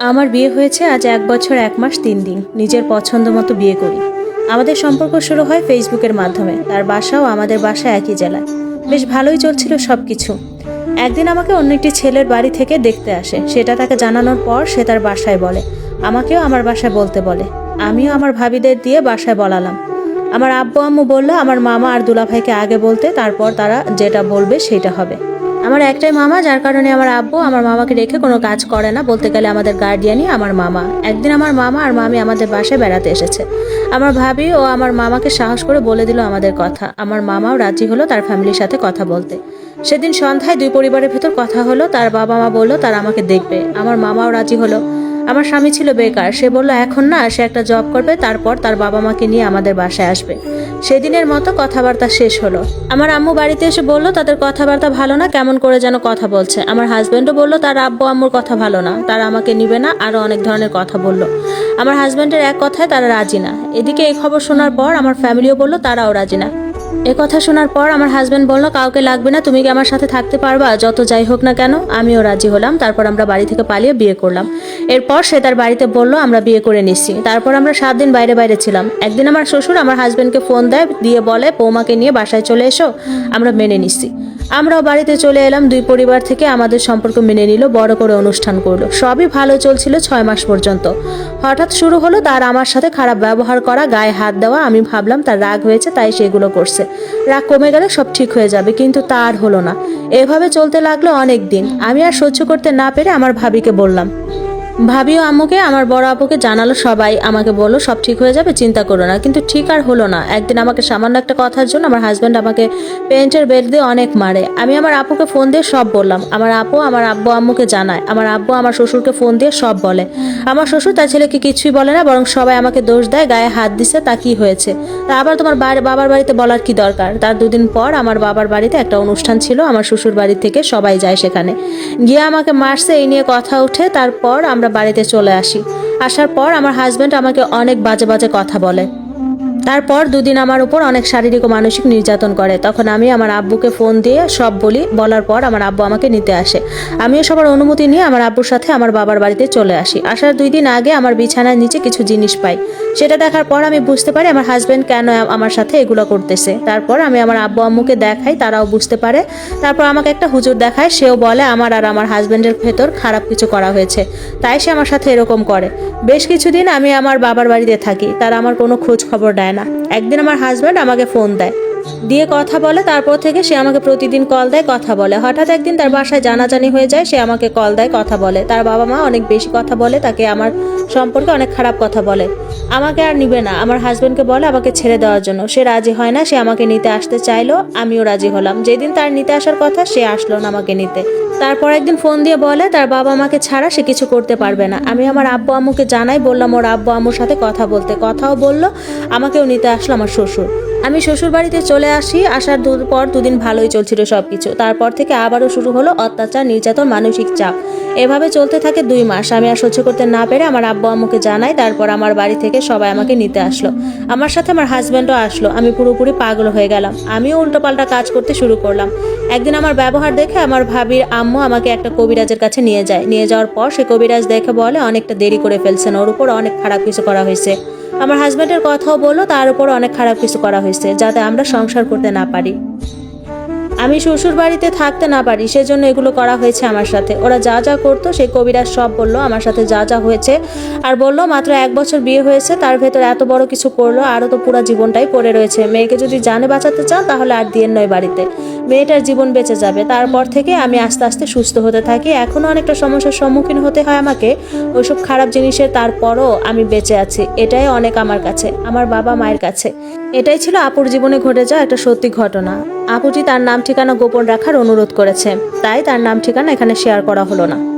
আমার বিয়ে হয়েছে আজ এক বছর, এক মাস, তিন দিন। নিজের পছন্দ মতো বিয়ে করি। আমাদের সম্পর্ক শুরু হয় ফেসবুকের মাধ্যমে। তার বাসাও আমাদের বাসা একই জেলায়। বেশ ভালোই চলছিল সব কিছু একদিন আমাকে অন্য একটি ছেলের বাড়ি থেকে দেখতে আসে। সেটা তাকে জানানোর পর সে তার বাসায় বলে। আমাকেও আমার বাসায় বলতে বলে। আমিও আমার ভাবিদের দিয়ে বাসায় বলালাম। আমার আব্বু আম্মু বলল, আমার মামা আর দুলাভাইকে আগে বলতে, তারপর তারা যেটা বলবে সেটা হবে। আমার একটাই মামা, যার কারণে আমার আব্বু আমার মামাকে রেখে কোনো কাজ করে না। বলতে গেলে আমাদের গার্ডিয়ানই আমার মামা। একদিন আমার মামা আর মামি আমাদের বাসায় বেড়াতে এসেছে। আমার ভাবি ও আমার মামাকে সাহস করে বলে দিল আমাদের কথা। আমার মামাও রাজি হলো তার ফ্যামিলির সাথে কথা বলতে। সেদিন সন্ধ্যায় দুই পরিবারের ভেতর কথা হলো, তার বাবা মা বলল, তারা আমাকে দেখবে। আমার মামাও রাজি হলো। আমার স্বামী ছিল বেকার। সে বলল, এখন না, সে একটা জব করবে, তারপর তার বাবা মাকে নিয়ে আমাদের বাসায় আসবে। সেদিনের মতো কথাবার্তা শেষ হলো। আমার আম্মু বাড়িতে এসে বলল, তাদের কথাবার্তা ভালো না, কেমন করে যেন কথা বলছে। আমার হাজব্যান্ডও বলল, তার আব্বু আম্মুর কথা ভালো না, তারা আমাকে নিবে না। আরও অনেক ধরনের কথা বলল। আমার হাজব্যান্ডের এক কথায় তারা রাজি না। এদিকে এই খবর শোনার পর আমার ফ্যামিলিও বলল, তারাও রাজি না। এ কথা শোনার পর আমার হাজব্যান্ড বলল, কাউকে লাগবে না, তুমি কি আমার সাথে থাকতে পারবা? যত যাই হোক না কেন, আমিও রাজি হলাম। তারপর আমরা বাড়ি থেকে পালিয়ে বিয়ে করলাম। এরপর সে তার বাড়িতে বলল, আমরা বিয়ে করে নিচ্ছি। তারপর আমরা সাত দিন বাইরে বাইরে ছিলাম। একদিন আমার শ্বশুর আমার হাজব্যান্ডকে ফোন দেয়, দিয়ে বলে, বৌমাকে নিয়ে বাসায় চলে এসো, আমরা মেনে নিচ্ছি। আমরাও বাড়িতে চলে এলাম। দুই পরিবার থেকে আমাদের সম্পর্ক মেনে নিল, বড় করে অনুষ্ঠান করল। সবই ভালো চলছিল ছয় মাস পর্যন্ত। হঠাৎ শুরু হলো তার আমার সাথে খারাপ ব্যবহার করা, গায়ে হাত দেওয়া। আমি ভাবলাম, তার রাগ হয়েছে, তাই সেগুলো করছে। রাগ কমে গেলে সব ঠিক হয়ে যাবে, কিন্তু তার হলো না। এভাবে চলতে লাগল অনেক দিন। আমি আর সহ্য করতে না পেরে আমার ভাবিকে বললাম ভাবি ও আম্মুকে, আমার বড় আপুকে জানালো সবাই। আমাকে বলল, সব ঠিক হয়ে যাবে, চিন্তা করো না। কিন্তু ঠিক আর হলো না। একদিন আমাকে সামান্য একটা কথার জন্য আমার হাজব্যান্ড আমাকে পেন্টের বেল্ট দিয়ে অনেক মারে। আমি আমার আপুকে ফোন দিয়ে সব বললাম। আমার আপু আমার আব্বু আম্মুকে জানায়। আমার আব্বু আমার শ্বশুরকে ফোন দিয়ে সব বলে। আমার শ্বশুর তার ছেলেকে কিছুই বলে না, বরং সবাই আমাকে দোষ দেয়, গায়ে হাত দিছে, তা কি হয়েছে? তা আবার তোমার বাবার বাড়িতে বলার কি দরকার? তার দুদিন পর আমার বাবার বাড়িতে একটা অনুষ্ঠান ছিল। আমার শ্বশুর বাড়ি থেকে সবাই যায় সেখানে। গিয়ে আমাকে মারছে, এই নিয়ে কথা উঠে। তারপর আমরা বাড়িতে চলে আসি। আসার পর আমার হাজব্যান্ড আমাকে অনেক বাজে বাজে কথা বলে। তারপর দুদিন আমার উপর অনেক শারীরিক ও মানসিক নির্যাতন করে। তখন আমি আমার আব্বুকে ফোন দিয়ে সব বলি, বলার পর আমার আব্বু আমাকে নিতে আসে। আমিও সবার অনুমতি নিয়ে আমার আব্বুর সাথে আমার বাবার বাড়িতে চলে আসি। আসার দুই দিন আগে আমার বিছানার নিচে কিছু জিনিস পাই। সেটা দেখার পর আমি বুঝতে পারি আমার হাজব্যান্ড কেন আমার সাথে এগুলো করতেছে। তারপর আমি আমার আব্বু আম্মুকে দেখাই, তারাও বুঝতে পারে। তারপর আমাকে একটা হুজুর দেখায়, সেও বলে, আমার আর আমার হাজব্যান্ডের ভেতর খারাপ কিছু করা হয়েছে। তাই সে আমার সাথে এরকম করে। বেশ কিছুদিন আমি আমার বাবার বাড়িতে থাকি, তারা আমার কোনো খোঁজ খবর দেয় না। একদিন আমার হাজব্যান্ড আমাকে ফোন দেয়। দিয়ে কথা বলে, তারপর থেকে সে আমাকে প্রতিদিন কল দেয়, কথা বলে। হঠাৎ একদিন তার বাসায় জানাজানি হয়ে যায়, সে আমাকে কল দেয়, কথা বলে। তার বাবা মা অনেক বেশি কথা বলে, তাকে আমার সম্পর্কে অনেক খারাপ কথা বলে। আমাকে আর নিবে না। আমার হাজব্যান্ডকে বলে, আমাকে ছেড়ে দেওয়ার জন্য। সে রাজি হয় না, সে আমাকে নিতে আসতে চাইলো, আমিও রাজি হলাম। যেদিন তার নিতে আসার কথা, সে আসলো না আমাকে নিতে। তারপর একদিন ফোন দিয়ে বলে, তার বাবা মাকে ছাড়া সে কিছু করতে পারবে না। আমি আমার আব্বু আম্মুকে জানাই, বললাম, ওর আব্বু আম্মুর সাথে কথা বলতে। কথাও বলল, আমাকেও নিতে আসলো আমার শ্বশুর। আমি শ্বশুর বাড়িতে চলে আসি। আসার দু পর দুদিন ভালোই চলছিল সব কিছু তারপর থেকে আবারও শুরু হলো অত্যাচার, নির্যাতন, মানসিক চাপ। এভাবে চলতে থাকে দুই মাস। আমি আর সহ্য করতে না পেরে আমার আব্বু আম্মুকে জানাই, তারপর আমার বাড়ি থেকে সবাই আমাকে নিতে আসলো। আমার সাথে আমার হাজব্যান্ডও আসলো। আমি পুরোপুরি পাগল হয়ে গেলাম। আমিও উল্টোপাল্টা কাজ করতে শুরু করলাম। একদিন আমার ব্যবহার দেখে আমার ভাবির আম্মু আমাকে একটা কবিরাজের কাছে নিয়ে যায়। নিয়ে যাওয়ার পর সে কবিরাজ দেখে বলে, অনেকটা দেরি করে ফেলছেন। ওর উপর অনেক খারাপ কিছু করা হয়েছে। আমার হাজব্যান্ডের কথাও বলল, তার উপর অনেক খারাপ কিছু করা হয়েছে, যাতে আমরা সংসার করতে না পারি। আমি শ্বশুর বাড়িতে থাকতে না পারি, সেজন্য এগুলো করা হয়েছে আমার সাথে। ওরা যা যা করতো সেই কবিরাজ সব বলল, আমার সাথে যা যা হয়েছে। আর বলল, মাত্র এক বছর বিয়ে হয়েছে, তার ভেতর এত বড় কিছু করল আরও তো পুরো জীবনটাই পড়ে রয়েছে। মেয়েকে যদি জানে বাঁচাতে চান তাহলে আর দিয়েন নয় বাড়িতে। মেয়েটার জীবন বেঁচে যাবে। তারপর থেকে আমি আস্তে আস্তে সুস্থ হতে থাকি। এখনও অনেকটা সমস্যার সম্মুখীন হতে হয় আমাকে। ওইসব খারাপ জিনিসের তারপরও আমি বেঁচে আছি। এটাই অনেক আমার কাছে, আমার বাবা মায়ের কাছে। এটাই ছিল আপুর জীবনে ঘটে যাওয়া একটা সত্যি ঘটনা। আপুটি তার নাম ঠিকানা গোপন রাখার অনুরোধ করেছে। তাই তার নাম ঠিকানা এখানে শেয়ার করা হলো না।